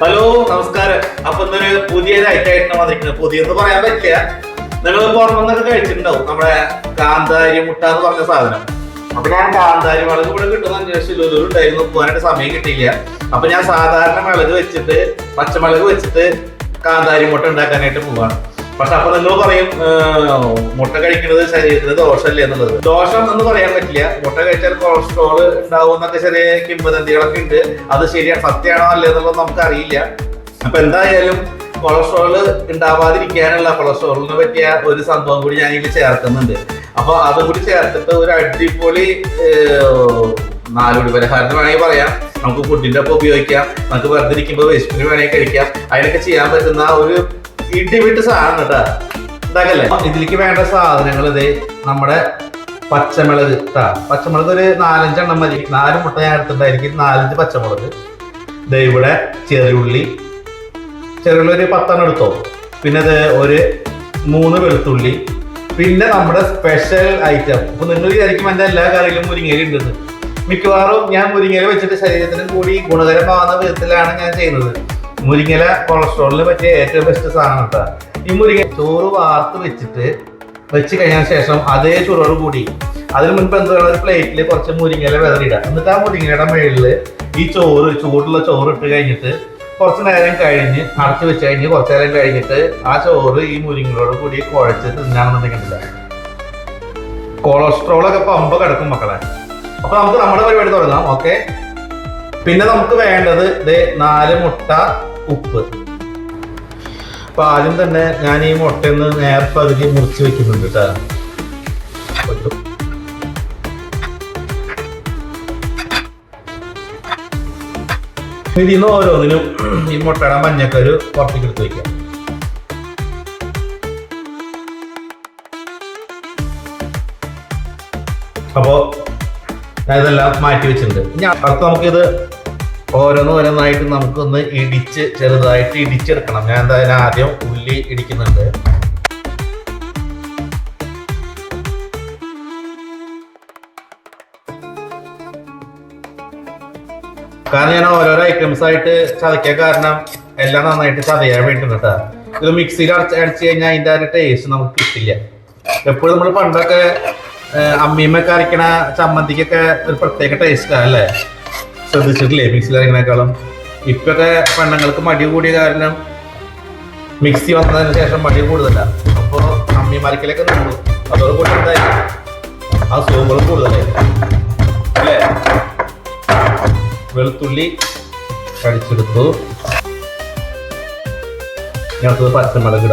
Hello നമസ്കാരം. അപ്പൊ ഇന്നൊരു പുതിയ ഐറ്റം വന്നിരിക്കുന്നത്. പുതിയെന്ന് പറയാൻ പറ്റില്ല. നിങ്ങൾ പുറമെന്നൊക്കെ കഴിച്ചിട്ടുണ്ടാവും നമ്മുടെ കാന്താരി മുട്ട എന്ന് പറഞ്ഞ സാധനം. അപ്പൊ ഞാൻ കാന്താരി മുളക് ഇവിടെ കിട്ടുന്ന അന്വേഷിച്ചു ഉണ്ടായിരുന്നു പോകാനായിട്ട് സമയം കിട്ടിയില്ല. അപ്പൊ ഞാൻ സാധാരണ മുളക് വെച്ചിട്ട് പച്ചമുളക് വെച്ചിട്ട് കാന്താരി മുട്ട ഉണ്ടാക്കാനായിട്ട് പോവാണ്. പക്ഷെ അപ്പൊ നിങ്ങൾ പറയും മുട്ട കഴിക്കുന്നത് ശരീരത്തിന് ദോഷമല്ലേ എന്നുള്ളത്. ദോഷം എന്ന് പറയാൻ പറ്റില്ല. മുട്ട കഴിച്ചാൽ കൊളസ്ട്രോൾ ഉണ്ടാവും എന്നൊക്കെ ചെറിയ കിംവദന്തികളൊക്കെ ഉണ്ട്. അത് ശരിയാണ് സത്യമാണോ അല്ലേ എന്നുള്ളത് നമുക്ക് അറിയില്ല അപ്പൊ എന്തായാലും കൊളസ്ട്രോൾ ഉണ്ടാവാതിരിക്കാനുള്ള കൊളസ്ട്രോളിനെ പറ്റിയ ഒരു സംഭവം കൂടി ഞാൻ ഇതിൽ ചേർക്കുന്നുണ്ട്. അപ്പൊ അതും കൂടി ചേർത്തിട്ട് ഒരു അടിപൊളി നാലുപടി പലഹാരത്തിന് പലഹാരം വേണമെങ്കിൽ പറയാം. നമുക്ക് ഫുഡിന്റെ ഒപ്പം ഉപയോഗിക്കാം. നമുക്ക് വെറുതെ ഇരിക്കുമ്പോൾ വിശപ്പിന് വേണമെങ്കിൽ കഴിക്കാം. അതിനൊക്കെ ചെയ്യാൻ പറ്റുന്ന ഒരു ഇടിവിട്ട് സാധനം കേട്ടാ. ഇതാക്കല്ലേ? ഇതിലേക്ക് വേണ്ട സാധനങ്ങൾ ഇത് നമ്മുടെ പച്ചമുളക് കേട്ടാ പച്ചമുളക് ഒരു നാലഞ്ചെണ്ണം മതി. നാല് മുട്ട ഞാൻ എടുത്തിട്ടുണ്ടായിരിക്കും നാലഞ്ച് പച്ചമുളക്. ദേ ഇവിടെ ചെറിയുള്ളി. ചെറിയുള്ളി ഒരു പത്തെണ്ണം എടുത്തോ. പിന്നെ ഇത് ഒരു മൂന്ന് വെളുത്തുള്ളി. പിന്നെ നമ്മുടെ സ്പെഷ്യൽ ഐറ്റം. അപ്പൊ നിങ്ങൾ വിചാരിക്കും എന്റെ എല്ലാ കറിയിലും മുരിങ്ങയില ഉണ്ടെന്ന്. മിക്കവാറും ഞാൻ മുരിങ്ങയില വെച്ചിട്ട് ശരീരത്തിനും കൂടി ഗുണകരമാവുന്ന വിധത്തിലാണ് ഞാൻ ചെയ്യുന്നത്. മുരിങ്ങയില കൊളസ്ട്രോളിന് പറ്റിയ ഏറ്റവും ബെസ്റ്റ് സാധനം കേട്ടോ ഈ മുരിങ്ങ ചോറ് വാർത്ത് വെച്ചിട്ട് വെച്ച് കഴിഞ്ഞ ശേഷം അതേ ചൂടോട് കൂടി അതിന് മുൻപ് എന്ത് വേണം ഒരു പ്ലേറ്റിൽ കുറച്ച് മുരിങ്ങല വിതറിയിടുക എന്നിട്ട് ആ മുരിങ്ങയുടെ മുകളിൽ ഈ ചോറ് ചൂടുള്ള ചോറ് ഇട്ട് കഴിഞ്ഞിട്ട് കുറച്ച് നേരം കഴിഞ്ഞ് അടച്ചു വെച്ച് കഴിഞ്ഞ് കുറച്ച് നേരം കഴിഞ്ഞിട്ട് ആ ചോറ് ഈ മുരിങ്ങയോട് കൂടി കുഴച്ച് തിന്നാണെന്നുണ്ടെങ്കിൽ കൊളസ്ട്രോൾ ഒക്കെ പമ്പ കിടക്കും മക്കളെ. അപ്പൊ നമുക്ക് നമ്മുടെ പരിപാടി തുടങ്ങാം. ഓക്കെ പിന്നെ നമുക്ക് വേണ്ടത് ഇത് നാല് മുട്ട ഉപ്പ് അപ്പൊ ആദ്യം തന്നെ ഞാൻ ഈ മുട്ടയൊന്ന് അതിൽ മുറിച്ച് വെക്കുന്നുണ്ട് കേട്ടോ ഇതിന്ന് നിന്ന് ഓരോന്നിനും ഈ മുട്ടയുടെ മഞ്ഞക്കരു പുറത്തേക്ക് എടുത്ത് വെക്കാം. അപ്പോ ഇതെല്ലാം മാറ്റി വെച്ചിട്ടുണ്ട്. ഇനി അടുത്ത് നമുക്കിത് ഓരോന്ന് ഓരോന്നായിട്ട് നമുക്കൊന്ന് ഇടിച്ച് ചെറുതായിട്ട് ഇടിച്ചെടുക്കണം. ഞാൻ എന്തായാലും ആദ്യം ഉള്ളി ഇടിക്കുന്നുണ്ട്. കാരണം ഞാൻ ഓരോരോ ഐറ്റംസ് ആയിട്ട് ചതയ്ക്കാൻ കാരണം എല്ലാം നന്നായിട്ട് ചതയാൻ വേണ്ടിട്ട് ഇത് മിക്സിയിൽ അടച്ച് അടിച്ച് കഴിഞ്ഞാൽ അതിന്റെ ഒരു ടേസ്റ്റ് നമുക്ക് കിട്ടില്ല. എപ്പോഴും നമ്മൾ പണ്ടൊക്കെ അമ്മീമ്മൊക്കെ അരക്കണ ചമ്മന്തിക്കൊക്കെ ഒരു പ്രത്യേക ടേസ്റ്റാണ് അല്ലേ? ശ്രദ്ധിച്ചിട്ടില്ലേ മിക്സിയിൽ അരക്കണേക്കാളും ഇപ്പൊക്കെ പെണ്ണുങ്ങൾക്ക് മടി കൂടിയ കാരണം മിക്സി വന്നതിന് ശേഷം മടി കൂടുതലാണ് അപ്പോൾ അമ്മിമാരിക്കലൊക്കെ നിന്നു. അതോടുകൂടി എന്തായി? ആ സൂപ്പർ കൂടുതലായി. വെളുത്തുള്ളി കടിച്ചെടുത്തു. ഞങ്ങൾക്ക് പച്ചമുളക്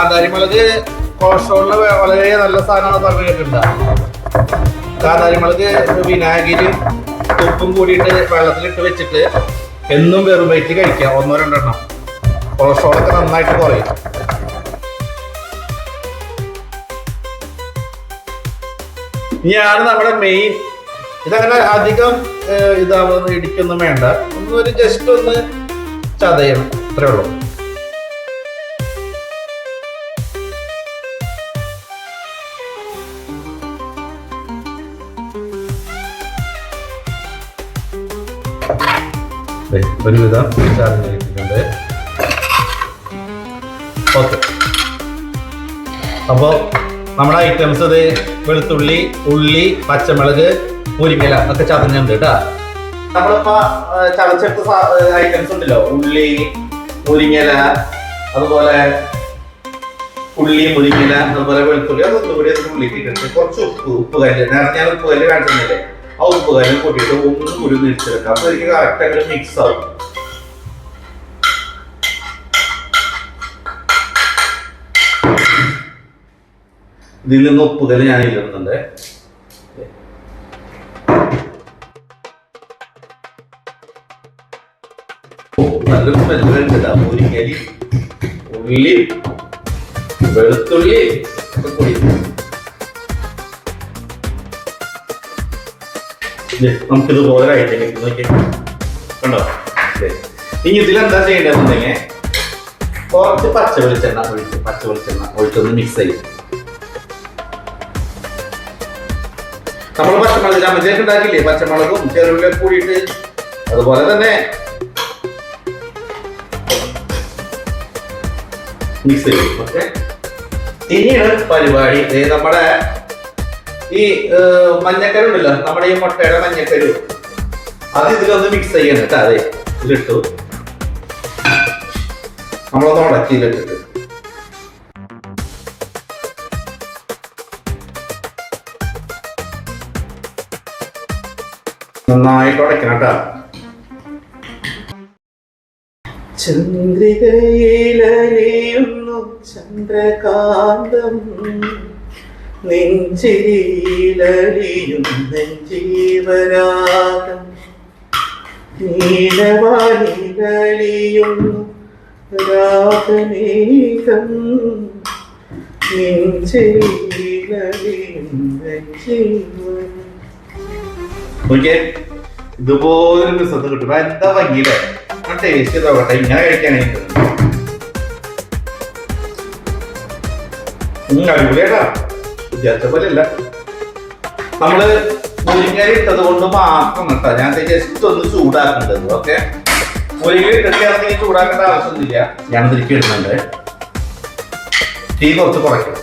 കാന്താരിമുളക് കൊളസ്ട്രോളിന് വളരെ നല്ല സാധനമാണ് പറഞ്ഞു കേട്ടിട്ടുണ്ട് കാന്താരിമുളക് വിനാഗിരി ഉപ്പും കൂടിയിട്ട് വെള്ളത്തിലിട്ട് വെച്ചിട്ട് എന്നും വെറും വയറ്റിൽ കഴിക്കാം ഒന്നോ രണ്ടെണ്ണം. കൊളസ്ട്രോളൊക്കെ നന്നായിട്ട് കുറയും. ഇനിയാണ് നമ്മുടെ മെയിൻ ഇതങ്ങനെ അധികം ഇതാവുന്ന ഇടിക്കൊന്നും വേണ്ട. ഒന്ന് ഒരു ജസ്റ്റ് ഒന്ന് ചതയണം. അത്രേ ഉള്ളൂ. ദേ, ചാർജ് ചെയ്തിട്ടുണ്ട്. ഓക്കെ. അപ്പോൾ നമ്മുടെ ഐറ്റംസ് ഇത് വെളുത്തുള്ളി ഉള്ളി പച്ചമുളക് മുരിങ്ങല ഒക്കെ ചതഞ്ഞുണ്ട് കേട്ടാ. നമ്മളിപ്പോ ചതച്ചെടുത്ത ഐറ്റംസ് ഉണ്ടല്ലോ. ഉള്ളി മുരിങ്ങല അതുപോലെ ഉള്ളി മുരിങ്ങല അതുപോലെ വെളുത്തുള്ളി അതൊന്നും കൂടി ഇട്ടിട്ട് കുറച്ച് ഉപ്പ് ഉപ്പ് കല്ല് നേരത്തെ ഞാൻ ഉപ്പ് കല്ല് കാണിച്ചില്ലേ ആ ഉപ്പ് തന്നെ കൂട്ടിയിട്ട് ഒന്നും കൂടി ഒന്ന് ഇടിച്ചെടുക്കാം അപ്പൊ എനിക്ക് കറക്റ്റ് ആയിട്ട് മിക്സ് ആവും ഇതിൽ നിന്ന് ഉപ്പുകൽ ഞാൻ ഇടുന്നുണ്ട് ഓ, നല്ലൊരു സ്മെല്ല് വരുന്നുണ്ട് മുരിങ്ങലി ഉള്ളി വെളുത്തുള്ളി ഒക്കെ കൂടി. ദേ, നമുക്കിതുപോലെ ആയിട്ട് നോക്കി കണ്ടോ. ഇനി ഇതിലെന്താ ചെയ്യേണ്ടതെന്നുണ്ടെങ്കിൽ കുറച്ച് പച്ച വെളിച്ചെണ്ണ ഒഴിച്ച് പച്ച വെളിച്ചെണ്ണ ഒഴിച്ചൊന്ന് മിക്സ് ചെയ്യും. നമ്മൾ പച്ചമുളക് ചമ്മന്തിയൊക്കെ ഉണ്ടാക്കില്ലേ പച്ചമുളകും ചെറുവിലും കൂടിയിട്ട് അതുപോലെ തന്നെ മിക്സ് ചെയ്യും ഓക്കെ ഇനിയാണ് പരിപാടി. നമ്മുടെ ഈ മഞ്ഞക്കരു ഉണ്ടല്ലോ നമ്മുടെ ഈ മുട്ടയുടെ മഞ്ഞക്കരു. അത് ഇതിലൊന്ന് മിക്സ് ചെയ്യണം കേട്ടോ അതെ. ഇതിലിട്ടു. നമ്മളൊന്ന് ഉടക്കി ഇതിലിട്ടിട്ട് നന്നായിട്ട് ഉടക്കണം കേട്ടോ. ചന്ദ്രികയിലലിയുന്നു ചന്ദ്രകാന്തം. നെഞ്ചിരിയിലലിയും നെഞ്ചീവരാഗം നീലവാലികളിയും രാഗമേകം. നെഞ്ചിരിയിലലിയും നെഞ്ചീവരാഗം ഇതുപോലൊരു കിട്ടും. എന്താ ഭംഗിയില്ലേ ടേസ്റ്റ് ഇങ്ങനെ കഴിക്കാനായിട്ട് അടിപൊളിയാട്ടാ വിചാരിച്ച പോലെ അല്ല നമ്മൾ മുരിങ്ങരി ഇട്ടത് കൊണ്ട് മാത്രം കേട്ടോ ഞാൻ ജസ്റ്റ് ഒന്ന് ചൂടാക്കേണ്ടത് ഓക്കെ മുരിങ്ങരി ഇട്ടിട്ടാണെങ്കിൽ ചൂടാക്കേണ്ട ആവശ്യമൊന്നുമില്ല. ഞാൻ തിരിക്കി ഇടുന്നുണ്ട്. തീ കുറച്ച് കുറയ്ക്കും.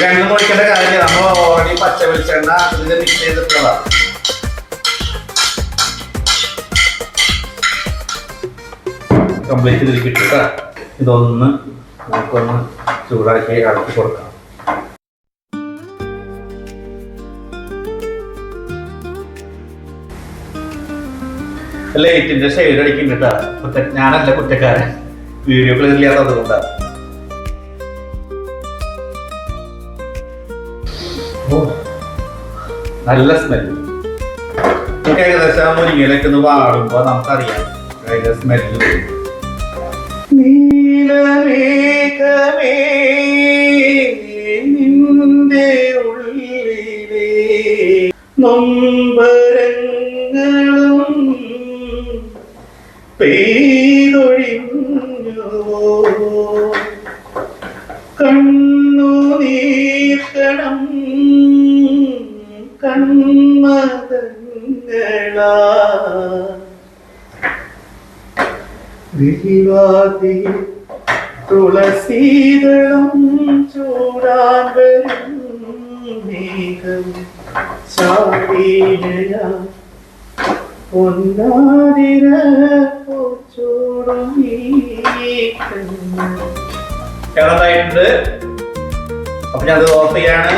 രണ്ടും കുഴിക്കേണ്ട കാര്യമില്ല. നമ്മൾ ഓൾറെഡി പച്ച വെളിച്ചെണ്ണ ഇതിൽ മിക്സ് ചെയ്തിട്ടുള്ളതാണ് കംപ്ലീറ്റ് ഇതിൽ കിട്ടും കേട്ടോ ഇതൊന്ന് നമുക്കൊന്ന് ചൂടാക്കി അടച്ചു കൊടുക്കാം. ലൈറ്റിന്റെ ഷെയ്ഡ് അടിക്കുന്നുണ്ട് കേട്ടാ. ഞാനല്ല കുറ്റക്കാരൻ. വീഡിയോ ക്ലിയർ ഇല്ലാത്തത് കൊണ്ടാ. നല്ല സ്മെല്ല് നമുക്ക് ഏകദേശം മുരിങ്ങയിലേക്ക് ഒന്ന് വാടുമ്പോ നമുക്കറിയാം. അതിന്റെ സ്മെല്ല് നീലമേഘമേ നിന്റെ ഉള്ളിലെ. നൊമ്പരങ്ങളും പെയ്തൊഴിഞ്ഞുവോ. കണ്ണു നീർക്കണം കൺമതങ്ങളാ വിരിവാതി തുളസീതളം അപ്പൊ ഞാൻ അത് ഓഫ് ചെയ്യാണ്.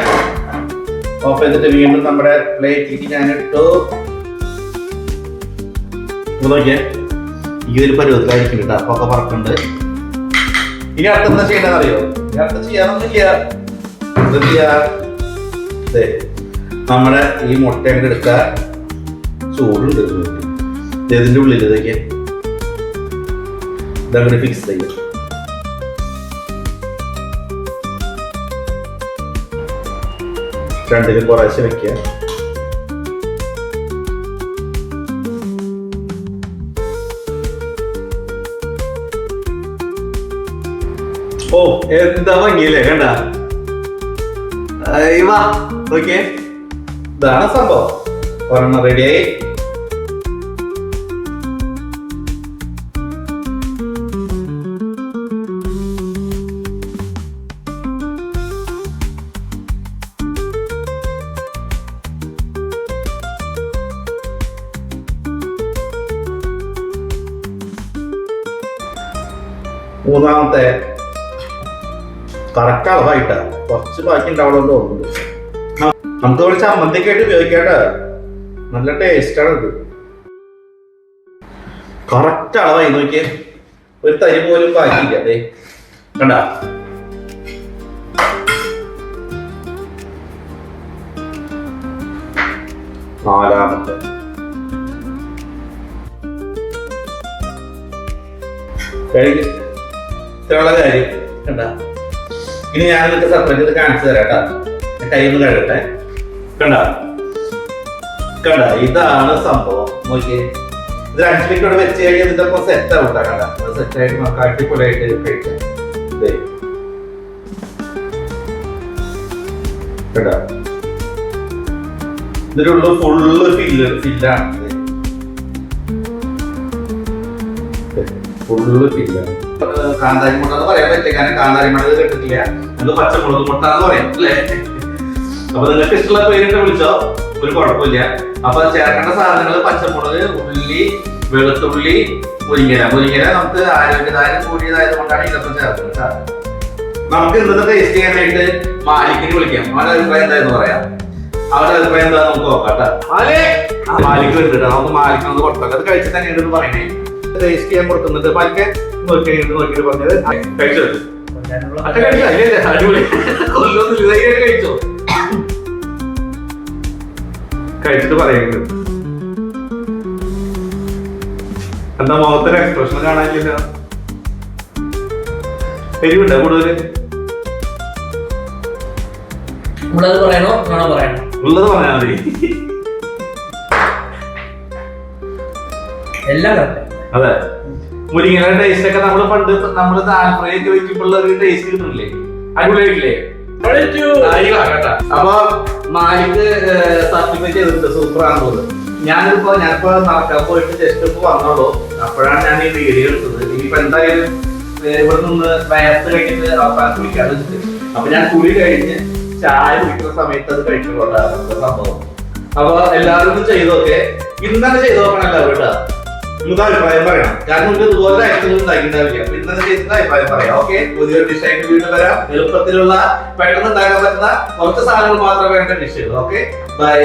ഓഫ് ചെയ്തിട്ട് വീണ്ടും നമ്മുടെ പ്ലേറ്റിലേക്ക് ഞാൻ ഇട്ടു. നോക്കിയേ ഈ ഒരു പരുവത്തിലായിരിക്കും കേട്ടോ. അപ്പൊ ഒക്കെ പറക്കുന്നുണ്ട് ഇനി അടുത്ത എന്താ ചെയ്യണമെന്ന് അറിയോ ഇനി അടുത്ത ചെയ്യാനൊന്നുമില്ല എന്ത് ചെയ്യാ? നമ്മുടെ ഈ മുട്ട അങ്ങോട്ട് എടുക്കുക ഇതിന്. ഇതിന്റെ ഉള്ളിൽ ഇതൊക്കെ. ഇതങ്ങനെ ഫിക്സ് ചെയ്യാം. രണ്ടിലും കുറേശ്ശെ വെക്കുക എന്താ ഭംഗിയില്ലേ? കണ്ട? വാ ഓക്കെ ഇതാണ് സംഭവം? ഒരെണ്ണം റെഡിയായി മൂന്നാമത്തെ കറക്റ്റ് അളവായിട്ടാ കുറച്ച് ബാക്കി ഉണ്ടാവണമെന്ന് തോന്നുന്നു. നമുക്ക് വിളിച്ച ചമ്മന്തിയൊക്കെ ആയിട്ട് നല്ല ടേസ്റ്റാണ് ഇത്. കറക്റ്റ് അളവായി നോക്കിയേ. ഒരു തരി പോലും ബാക്കിയില്ല. അതെ കണ്ട? നാലാമത്തെ. കഴിഞ്ഞ. ഇത്രയുള്ള കാര്യം. കണ്ട? ഇനി ഞാൻ നിങ്ങൾക്ക് സെപ്പറേറ്റ് ഇത് കാണിച്ചു തരാം കേട്ടോ. കൈ ഒന്ന് കഴുകട്ടെ. കണ്ട? കണ്ട? ഇതാണ് സംഭവം. നോക്കിയേ. ഇത് അഞ്ച് മിനിറ്റ് ഇവിടെ വെച്ച് കഴിഞ്ഞാൽ ഇതിന്റെ ഒപ്പം സെറ്റ് ആവും കണ്ട? സെറ്റ് ആയിട്ട് നമുക്ക് അടിപൊളിയായിട്ട് കഴിക്കാം. കേട്ടോ ഇതിന്റെ ഉള്ളിൽ ഫുള്ള് ഫില്ല് ഫില്ലാണ് ഫുള്ള് ഫില്ലാണ് കാന്താരി മുട്ട എന്ന് പറയാൻ പറ്റില്ല. കാരണം കാന്താരി മുട്ട കേട്ടിട്ടില്ല. അത് പച്ചമുളക് മുട്ട എന്ന് പറയാം അല്ലേ? അപ്പൊ നിങ്ങൾക്ക് ഇഷ്ടമുള്ള പേരിട്ട് വിളിച്ചോ? ഒരു കുഴപ്പമില്ല. അപ്പൊ ചേർക്കേണ്ട സാധനങ്ങൾ പച്ചമുളക് ഉള്ളി വെളുത്തുള്ളി മുരിങ്ങര മുരിങ്ങര നമുക്ക് ആരോഗ്യദായം കൂടിയതായത് കൊണ്ടാണ് ഇതൊക്കെ ചേർക്കുന്നത്. നമുക്ക് ഇന്നത്തെ ടേസ്റ്റ് ചെയ്യാനായിട്ട് മാലിക്കിന് വിളിക്കാം. അവന്റെ അഭിപ്രായം എന്തായെന്ന് പറയാം. അവന്റെ അഭിപ്രായം എന്താ നമുക്ക് നോക്കാം മാലിക്ക് വരുന്നുണ്ട് നമുക്ക് മാലിക്കൊന്ന് കൊടുക്കാം. അത് കഴിച്ചിട്ട് തന്നെയാണ് പറയണേ. ടേസ്റ്റ് ചെയ്യാൻ കൊടുക്കുന്നുണ്ട് മാലിക്ക് നോക്കി നോക്കിയിട്ട് പറഞ്ഞത്. കഴിച്ചോ? അച്ഛ കഴിച്ചോ? ഇല്ല ഇല്ല അടിപൊളി. കൊല്ലൊന്നുമില്ല ധൈര്യമായിട്ട് കഴിച്ചോ? കഴിച്ചിട്ട് പറയുന്നത് എന്താ മുഖത്തൊരു എക്സ്പ്രഷൻ കാണാനില്ല എരിവുണ്ടോ കൂടുതൽ നമ്മളത് പറയണോ? വേണോ പറയണോ? ഉള്ളത് പറഞ്ഞാൽ മതി. എല്ലാം കറക്റ്റ് അതെ. മുരിങ്ങയുടെ ടേസ്റ്റ് ഒക്കെ നമ്മൾ പണ്ട് നമ്മൾ താൽപ്പര്യം വയ്ക്കുമ്പോൾ ഒരു ടേസ്റ്റ് കിട്ടുന്നില്ലേ? അടിപൊളിയായിട്ടില്ലേ. അപ്പൊ മാലിക്ക് സർട്ടിഫിക്കറ്റ് ചെയ്തിട്ടുണ്ട്. സൂപ്പർ ആണെന്നുള്ളത്. ഞാനിപ്പോ ഞാനിപ്പോ നടക്കാൻ പോയിട്ട് ജസ്റ്റ് ഇപ്പൊ വന്നോളൂ. അപ്പോഴാണ് ഞാൻ ഈ വീഡിയോ എടുത്തത്. ഇനിയിപ്പോ എന്തായാലും ഇവിടെ നിന്ന് വയർത്ത് കഴിഞ്ഞിട്ട് അവസാനം കുളിക്കാന്ന് വെച്ചിട്ട്. അപ്പൊ ഞാൻ കുളി കഴിഞ്ഞ് ചായ കുടിക്കുന്ന സമയത്ത് അത് കഴിച്ചുകൊണ്ടാണ് സംഭവം അപ്പൊ എല്ലാവരും ചെയ്തോക്കെ ഇന്നലെ ചെയ്തോക്കണല്ലോ നോക്കണം എല്ലാവരും കേട്ടോ. നിങ്ങൾക്ക് അഭിപ്രായം പറയാം. കാരണം നിങ്ങൾക്ക് ഇതുപോലെ ഉണ്ടാക്കിണ്ടാവില്ല അപ്പൊ ഇന്നത്തെ ചെയ്തിട്ട് അഭിപ്രായം പറയാം. ഓക്കെ? പുതിയൊരു വീണ്ടും വരാം. എളുപ്പത്തിലുള്ള പെട്ടെന്ന് ഉണ്ടാക്കാൻ പറ്റുന്ന കുറച്ച് സാധനങ്ങൾ മാത്രം വേണ്ട ഡിഷ് ഓക്കെ? ബൈ.